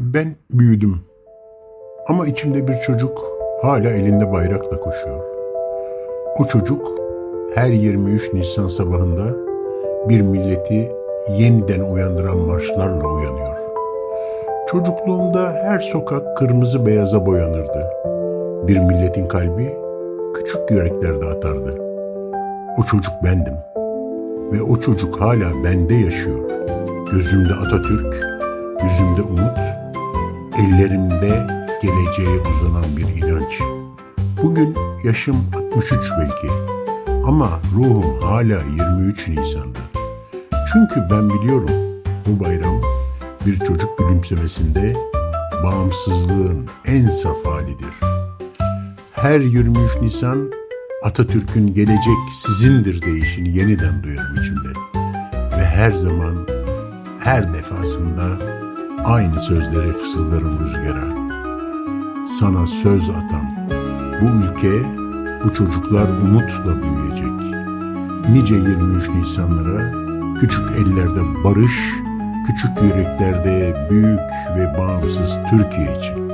Ben büyüdüm. Ama içimde bir çocuk hala elinde bayrakla koşuyor. O çocuk her 23 Nisan sabahında bir milleti yeniden uyandıran marşlarla uyanıyor. Çocukluğumda her sokak kırmızı beyaza boyanırdı. Bir milletin kalbi küçük yüreklerde atardı. O çocuk bendim. Ve o çocuk hala bende yaşıyor. Gözümde Atatürk, yüzümde umut, ellerimde geleceğe uzanan bir inanç. Bugün yaşım 63 belki ama ruhum hala 23 Nisan'da. Çünkü ben biliyorum bu bayram bir çocuk gülümsemesinde bağımsızlığın en saf halidir. Her 23 Nisan Atatürk'ün gelecek sizindir deyişini yeniden duyarım içimde. Ve her zaman, her defasında aynı sözleri fısıldarım rüzgara. Sana söz atam, bu ülke, bu çocuklar umutla büyüyecek. Nice 23 Nisanlara, küçük ellerde barış, küçük yüreklerde büyük ve bağımsız Türkiye için.